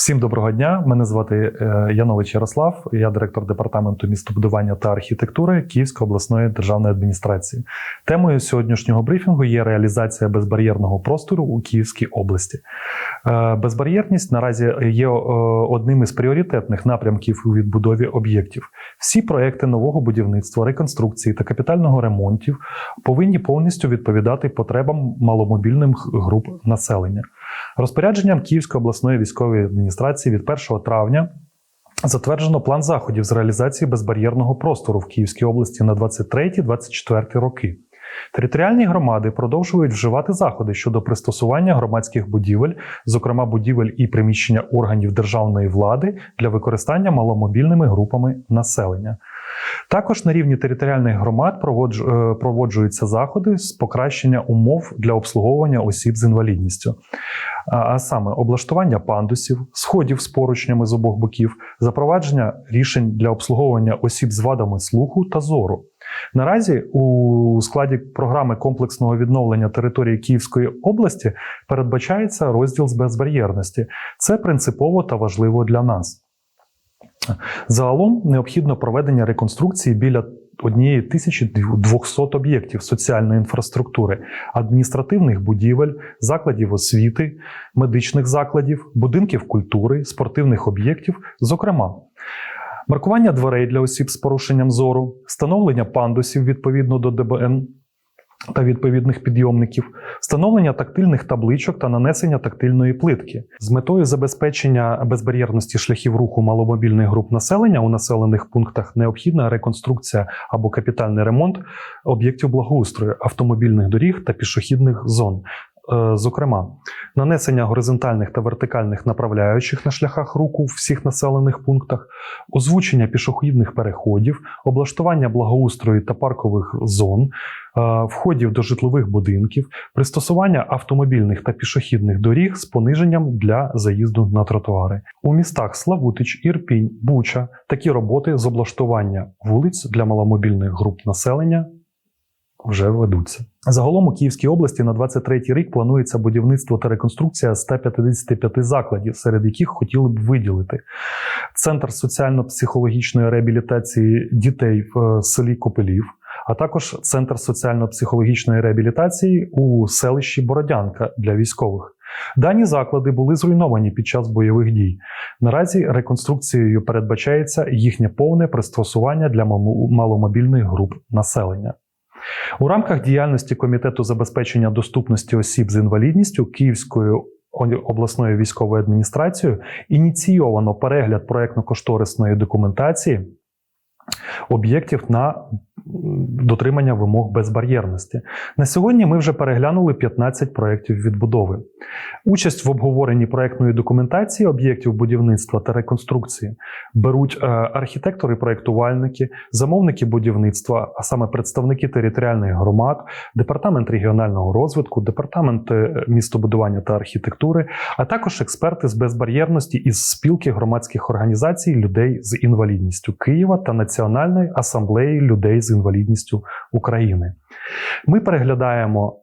Всім доброго дня. Мене звати е, Янович Ярослав. Я директор департаменту містобудування та архітектури Київської обласної державної адміністрації. Темою сьогоднішнього брифінгу є реалізація безбар'єрного простору у Київській області. Е, Безбар'єрність наразі є е, одним із пріоритетних напрямків у відбудові об'єктів. Всі проекти нового будівництва, реконструкції та капітального ремонтів повинні повністю відповідати потребам маломобільних груп населення. Розпорядженням Київської обласної військової адміністрації від 1 травня затверджено план заходів з реалізації безбар'єрного простору в Київській області на 23-24 роки. Територіальні громади продовжують вживати заходи щодо пристосування громадських будівель, зокрема будівель і приміщення органів державної влади для використання маломобільними групами населення. Також на рівні територіальних громад е, проводжуються заходи з покращення умов для обслуговування осіб з інвалідністю, а саме облаштування пандусів, сходів з поручнями з обох боків, запровадження рішень для обслуговування осіб з вадами слуху та зору. Наразі у складі програми комплексного відновлення території Київської області передбачається розділ з безбар'єрності. Це принципово та важливо для нас. Загалом необхідно проведення реконструкції біля 1200 об'єктів соціальної інфраструктури, адміністративних будівель, закладів освіти, медичних закладів, будинків культури, спортивних об'єктів, зокрема. Маркування дверей для осіб з порушенням зору, встановлення пандусів відповідно до ДБН та відповідних підйомників, встановлення тактильних табличок та нанесення тактильної плитки з метою забезпечення безбар'єрності шляхів руху маломобільних груп населення у населених пунктах необхідна реконструкція або капітальний ремонт об'єктів благоустрою, автомобільних доріг та пішохідних зон. Е, Зокрема, нанесення горизонтальних та вертикальних направляючих на шляхах руху в всіх населених пунктах, озвучення пішохідних переходів, облаштування благоустрою та паркових зон, е, входів до житлових будинків, пристосування автомобільних та пішохідних доріг з пониженням для заїзду на тротуари. У містах Славутич, Ірпінь, Буча такі роботи з облаштування вулиць для маломобільних груп населення вже ведуться. Загалом у Київській області на 23 рік планується будівництво та реконструкція 155 закладів, серед яких хотіли б виділити центр соціально-психологічної реабілітації дітей в е, селі Копелів, а також центр соціально-психологічної реабілітації у селищі Бородянка для військових. Дані заклади були зруйновані під час бойових дій. Наразі реконструкцією передбачається їхнє повне пристосування для маломобільних груп населення. У рамках діяльності Комітету забезпечення доступності осіб з інвалідністю Київською обласною військовою адміністрацією ініційовано перегляд проектно-кошторисної документації об'єктів на дотримання вимог безбар'єрності. На сьогодні ми вже переглянули 15 проєктів відбудови. Участь в обговоренні проектної документації об'єктів будівництва та реконструкції беруть е, архітектори-проєктувальники, замовники будівництва, а саме представники територіальних громад, департамент регіонального розвитку, департамент е, містобудування та архітектури, а також експерти з безбар'єрності із спілки громадських організацій людей з інвалідністю Києва та Національної асамблеї людей з інвалідністю України. Ми переглядаємо.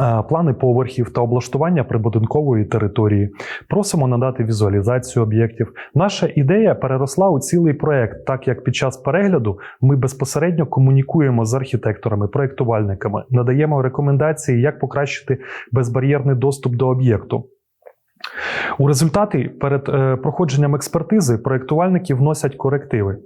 е, Плани поверхів та облаштування прибудинкової території просимо надати візуалізацію об'єктів. Наша ідея переросла у цілий проект, так як під час перегляду ми безпосередньо комунікуємо з архітекторами, проєктувальниками, надаємо рекомендації, як покращити безбар'єрний доступ до об'єкту. У результаті перед е, проходженням експертизи проєктувальники вносять корективи.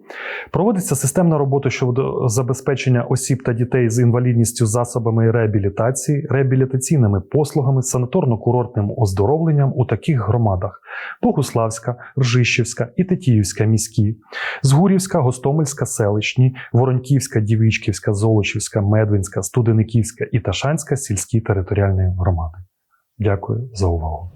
Проводиться системна робота щодо забезпечення осіб та дітей з інвалідністю засобами реабілітації, реабілітаційними послугами, санаторно-курортним оздоровленням у таких громадах: Богуславська, Ржищівська і Тетіївська міські, Згурівська, Гостомельська селищні, Воронківська, Дівичківська, Золочівська, Медвинська, Студениківська і Ташанська сільські територіальні громади. Дякую за увагу.